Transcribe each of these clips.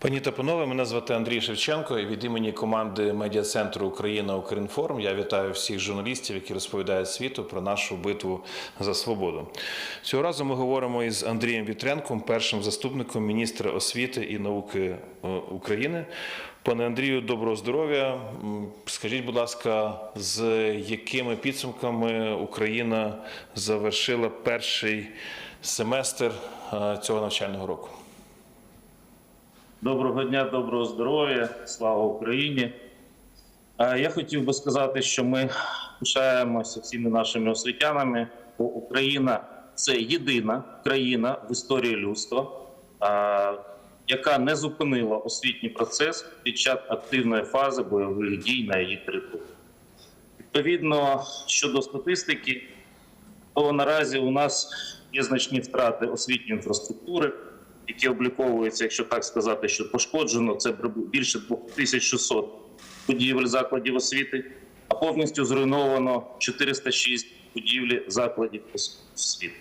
Пані та панове, мене звати Андрій Шевченко і від імені команди медіа-центру Україна Укрінформ я вітаю всіх журналістів, які розповідають світу про нашу битву за свободу. Цього разу ми говоримо із Андрієм Вітренком, першим заступником міністра освіти і науки е, України. Пане Андрію, доброго здоров'я. Скажіть, будь ласка, з якими підсумками Україна завершила перший семестр е, цього навчального року? Доброго дня, доброго здоров'я, слава Україні. Я хотів би сказати, що ми пишаємося всіми нашими освітянами, бо Україна це єдина країна в історії людства, яка не зупинила освітній процес під час активної фази бойових дій на її території. Відповідно, щодо статистики, то наразі у нас є значні втрати освітньої інфраструктури, які обліковуються, якщо так сказати, що пошкоджено це більше 2600 будівель закладів освіти, а повністю зруйновано 406 будівлі закладів освіти.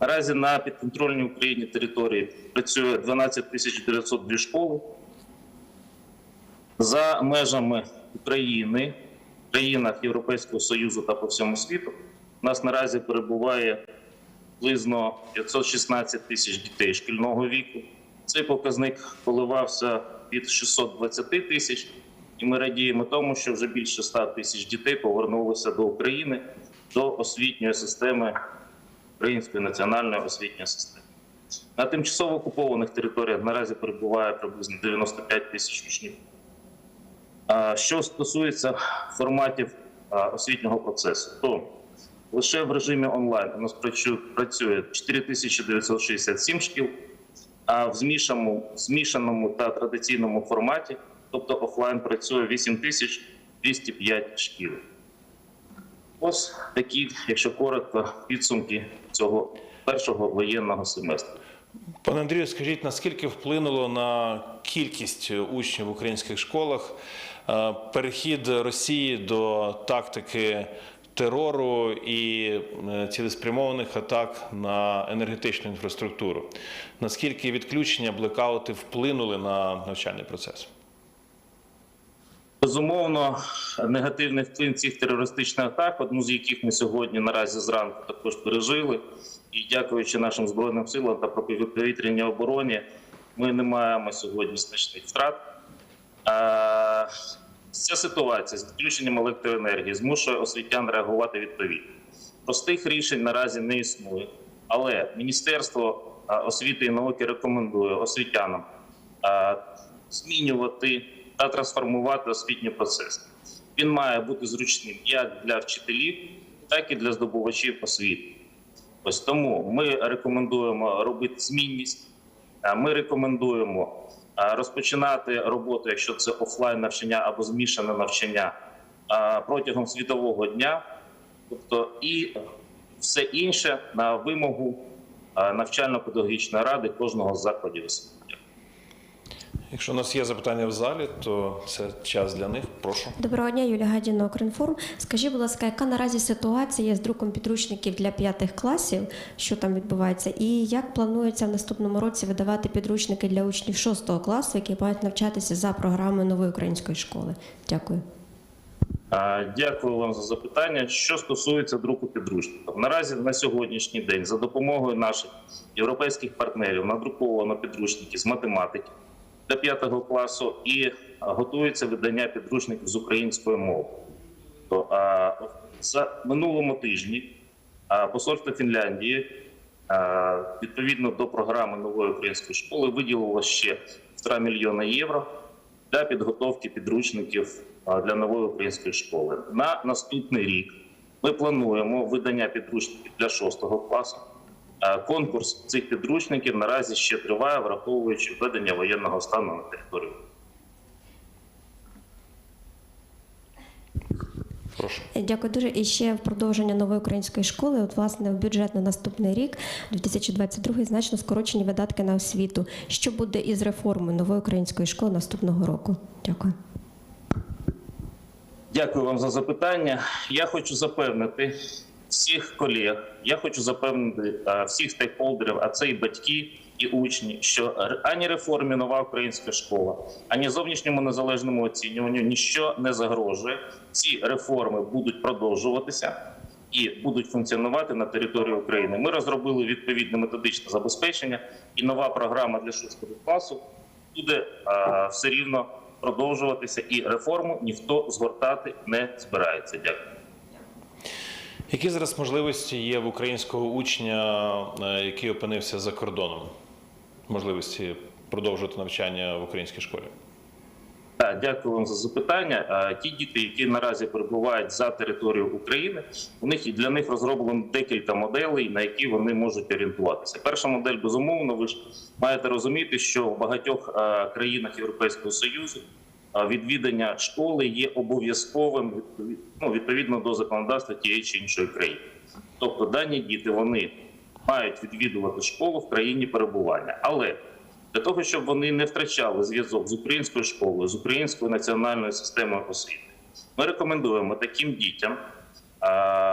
Наразі на підконтрольній Україні території працює 12 902 школи. За межами України, країнах Європейського Союзу та по всьому світу, у нас наразі перебуває приблизно 516 тисяч дітей шкільного віку. Цей показник коливався від 620 тисяч, і ми радіємо тому, що вже більше 100 тисяч дітей повернулося до України до освітньої системи Української національної освітньої системи. На тимчасово окупованих територіях наразі перебуває приблизно 95 тисяч учнів. Що стосується форматів освітнього процесу, то лише в режимі онлайн у нас працює 4967 шкіл, а в змішаному, змішаному та традиційному форматі, тобто офлайн, працює 8205 шкіл. Ось такі, якщо коротко, підсумки цього першого воєнного семестру. Пане Андрію, скажіть, наскільки вплинуло на кількість учнів в українських школах е, перехід Росії до тактики терору і е, цілеспрямованих атак на енергетичну інфраструктуру? Наскільки відключення, блекаути вплинули на навчальний процес? Безумовно, негативний вплив цих терористичних атак, одну з яких ми сьогодні наразі зранку також пережили. І дякуючи нашим збройним силам та протиповітряній обороні, ми не маємо сьогодні значних втрат. Ця ситуація з відключенням електроенергії змушує освітян реагувати відповідно. Простих рішень наразі не існує, але Міністерство освіти і науки рекомендує освітянам змінювати та трансформувати освітній процес. Він має бути зручним як для вчителів, так і для здобувачів освіти. Ось тому ми рекомендуємо робити змінність. Ми рекомендуємо розпочинати роботу, якщо це офлайн навчання або змішане навчання протягом світового дня, тобто і все інше на вимогу навчально-педагогічної ради кожного закладів освіти. Якщо у нас є запитання в залі, то це час для них. Прошу. Доброго дня, Юлія Гадіна, Укрінформ. Скажіть, будь ласка, яка наразі ситуація з друком підручників для п'ятих класів? Що там відбувається? І як планується в наступному році видавати підручники для учнів шостого класу, які мають навчатися за програмою нової української школи? Дякую. Дякую вам за запитання. Що стосується друку підручників, наразі на сьогоднішній день за допомогою наших європейських партнерів надруковано підручники з математики для 5 класу і готується видання підручників з української мови. То а, за минулому тижні а, посольство Фінляндії а, відповідно до програми нової української школи виділило ще 1,5 мільйона євро для підготовки підручників для нової української школи. На наступний рік ми плануємо видання підручників для 6 класу. А, Конкурс цих підручників наразі ще триває, враховуючи введення воєнного стану на території. Прошу. Дякую дуже. І ще в продовження нової української школи, от власне в бюджет на наступний рік, 2022, значно скорочені видатки на освіту. Що буде із реформою нової української школи наступного року? Дякую. Дякую вам за запитання. Я хочу запевнити всіх колег, я хочу запевнити е, всіх стейкхолдерів, а це і батьки, і учні, що ані реформі нова українська школа, ані зовнішньому незалежному оцінюванню ніщо не загрожує. Ці реформи будуть продовжуватися і будуть функціонувати на території України. Ми розробили відповідне методичне забезпечення, і нова програма для шостого класу буде а, все рівно продовжуватися, і реформу ніхто згортати не збирається. Дякую. Які зараз можливості є в українського учня, е, який опинився за кордоном? Можливості продовжувати навчання в українській школі? Так, дякую вам за запитання. Ті діти, які наразі перебувають за територією України, у них і для них розроблено декілька моделей, на які вони можуть орієнтуватися. Перша модель, безумовно, ви ж маєте розуміти, що в багатьох країнах Європейського Союзу відвідання школи є обов'язковим ну, відповідно до законодавства тієї чи іншої країни. Тобто дані діти вони мають відвідувати школу в країні перебування, але для того, щоб вони не втрачали зв'язок з українською школою, з українською національною системою освіти, ми рекомендуємо таким дітям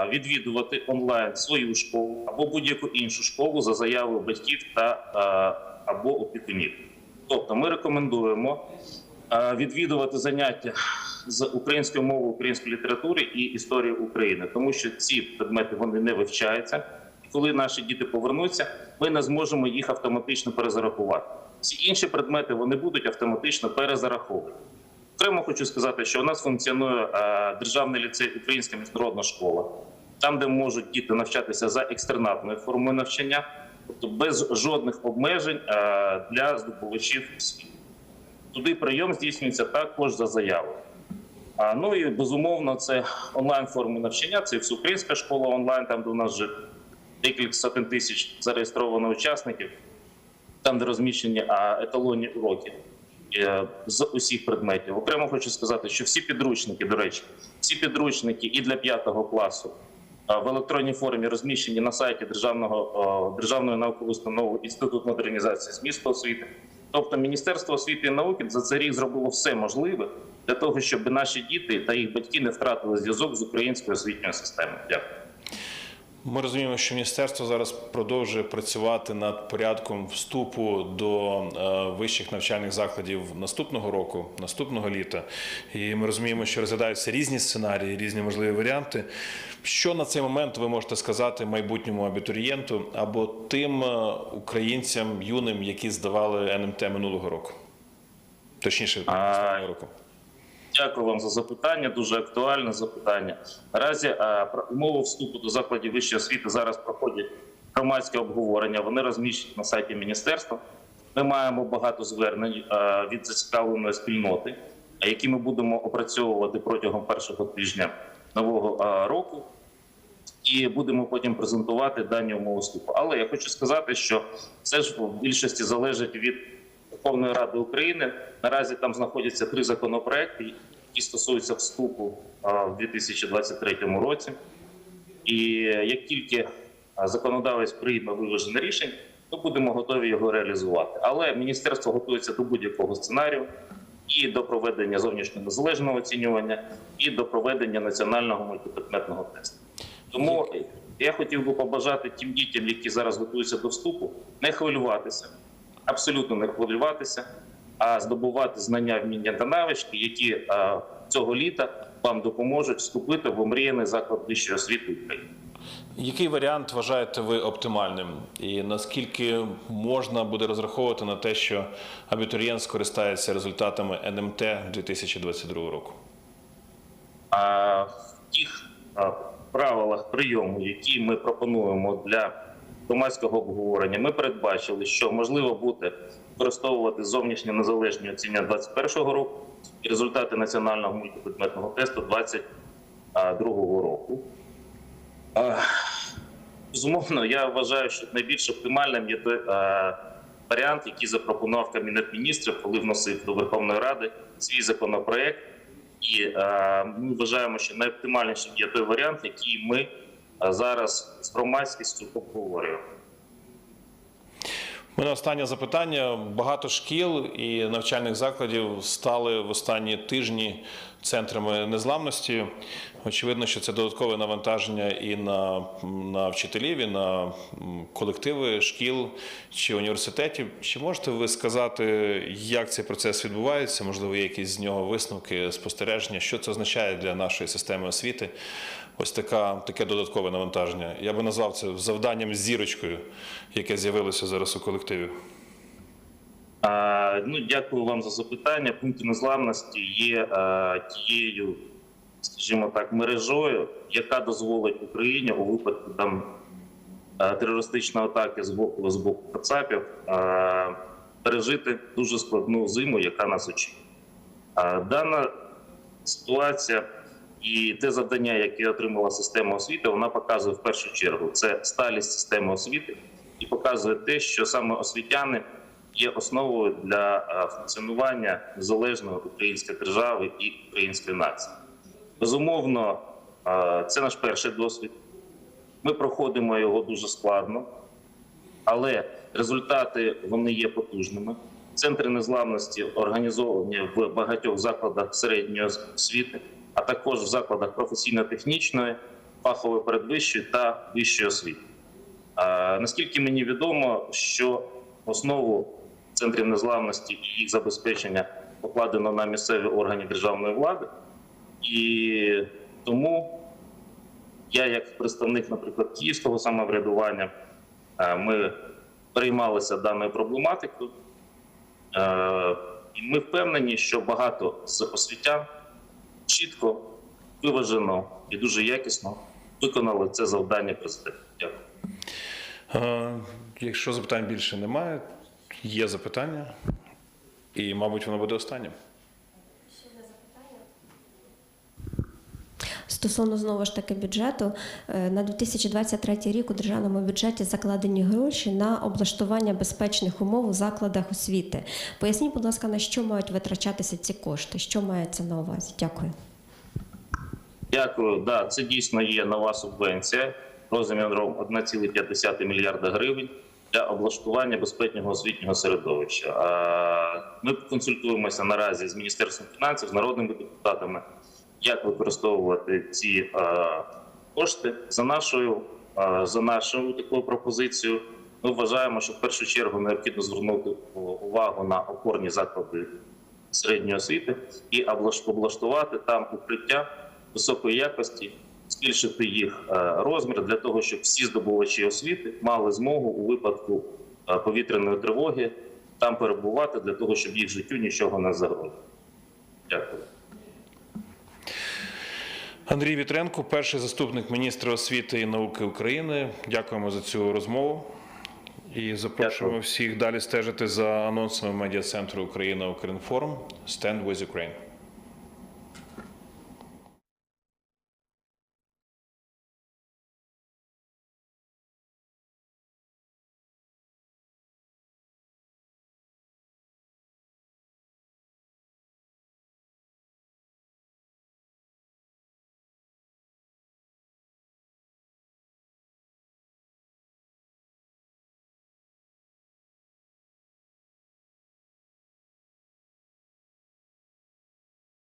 відвідувати онлайн свою школу або будь-яку іншу школу за заявою батьків та або опікунів. Тобто, ми рекомендуємо відвідувати заняття з української мови, української літератури і історії України, тому що ці предмети вони не вивчаються. І коли наші діти повернуться, ми не зможемо їх автоматично перезарахувати. Всі інші предмети вони будуть автоматично перезараховані. Окремо хочу сказати, що у нас функціонує е, державний ліцей Українська міжнародна школа, там, де можуть діти навчатися за екстернатною формою навчання, тобто без жодних обмежень е, для здобувачів освіти. Туди прийом здійснюється також за заявою. А, ну і безумовно, це онлайн форми навчання. Це всеукраїнська школа онлайн, там де у нас вже декілька сотень тисяч зареєстровано учасників, там де розміщені еталонні уроки е, з усіх предметів. Окремо хочу сказати, що всі підручники, до речі, всі підручники і для п'ятого класу в електронній формі розміщені на сайті державного державної наукової установи Інститут модернізації змісту освіти. Тобто Міністерство освіти і науки за цей рік зробило все можливе для того, щоб наші діти та їх батьки не втратили зв'язок з українською освітньою системою. Дякую. Ми розуміємо, що міністерство зараз продовжує працювати над порядком вступу до е, вищих навчальних закладів наступного року, наступного літа. І ми розуміємо, що розглядаються різні сценарії, різні можливі варіанти. Що на цей момент ви можете сказати майбутньому абітурієнту або тим е, українцям юним, які здавали НМТ минулого року? Точніше, наступного року. Дякую вам за запитання. Дуже актуальне запитання. Наразі про- умови вступу до закладів вищої освіти зараз проходять громадське обговорення. Вони розміщені на сайті міністерства. Ми маємо багато звернень від зацікавленої спільноти, які ми будемо опрацьовувати протягом першого тижня нового року. І будемо потім презентувати дані умови вступу. Але я хочу сказати, що це ж в більшості залежить від Верховної Ради України. Наразі там знаходяться три законопроекти, які стосуються вступу в 2023 році. І як тільки законодавець прийме виважене рішення, то будемо готові його реалізувати. Але міністерство готується до будь-якого сценарію і до проведення зовнішнього незалежного оцінювання, і до проведення національного мультипредметного тесту. Тому я хотів би побажати тим дітям, які зараз готуються до вступу, не хвилюватися, абсолютно не хвилюватися, а здобувати знання, вміння та навички, які а, цього літа вам допоможуть вступити в омріяний заклад вищої освіти України. Який варіант вважаєте ви оптимальним? І наскільки можна буде розраховувати на те, що абітурієнт скористається результатами НМТ 2022 року? А в тих правилах прийому, які ми пропонуємо для громадського обговорення, ми передбачили, що можливо буде використовувати зовнішнє незалежні оцінювання 2021 року і результати національного мультипредметного тесту 2022 року. Безумовно, я вважаю, що найбільш оптимальним є варіант, який запропонував Кабінет міністрів, коли вносив до Верховної Ради свій законопроект. І ми вважаємо, що найоптимальнішим є той варіант, який ми зараз з громадськістю обговорюємо. У мене останнє запитання. Багато шкіл і навчальних закладів стали в останні тижні центрами незламності. Очевидно, що це додаткове навантаження і на, на вчителів, і на колективи шкіл чи університетів. Чи можете ви сказати, як цей процес відбувається? Можливо, є якісь з нього висновки, спостереження, що це означає для нашої системи освіти? Ось така, таке додаткове навантаження. Я би назвав це завданням зірочкою, яке з'явилося зараз у колективі. Ну, дякую вам за запитання. Пункти незламності є тією, скажімо так, мережою, яка дозволить Україні у випадку там терористичної атаки з боку з боку Кацапів пережити дуже складну зиму, яка нас очікує. Дана ситуація і те завдання, яке отримала система освіти, вона показує в першу чергу це сталість системи освіти і показує те, що саме освітяни є основою для е, функціонування незалежної української держави і української нації. Безумовно, е, це наш перший досвід. Ми проходимо його дуже складно, але результати вони є потужними. Центри незламності організовані в багатьох закладах середньої освіти, а також в закладах професійно-технічної, фахової передвищої та вищої освіти. Наскільки мені відомо, що основу центрів незламності і їх забезпечення покладено на місцеві органи державної влади, і тому я, як представник, наприклад, київського самоврядування, е, ми переймалися даною проблематикою, Е, і ми впевнені, що багато з освітян чітко, виважено і дуже якісно виконали це завдання президента. Дякую. Е, Якщо запитань більше немає, є запитання, і, мабуть, воно буде останнім. Стосовно знову ж таки бюджету, е, на 2023 рік у державному бюджеті закладені гроші на облаштування безпечних умов у закладах освіти. Поясніть, будь ласка, на що мають витрачатися ці кошти? Що мається на увазі? Дякую. Дякую. Да, це дійсно є нова субвенція розміром 1,5 мільярда гривень для облаштування безпечного освітнього середовища. Ми консультуємося наразі з міністерством фінансів, з народними депутатами, як використовувати ці кошти за нашою за нашою такою пропозицією. Ми вважаємо, що в першу чергу необхідно звернути увагу на опорні заклади середньої освіти і облаштувати там укриття високої якості, збільшити їх е, розмір для того, щоб всі здобувачі освіти мали змогу у випадку е, повітряної тривоги там перебувати для того, щоб їх життю нічого не загрозило. Дякую. Андрій Вітренко, перший заступник міністра освіти і науки України. Дякуємо за цю розмову. І запрошуємо Дякую. всіх далі стежити за анонсами медіа центру Україна Укрінформ Stand with Ukraine.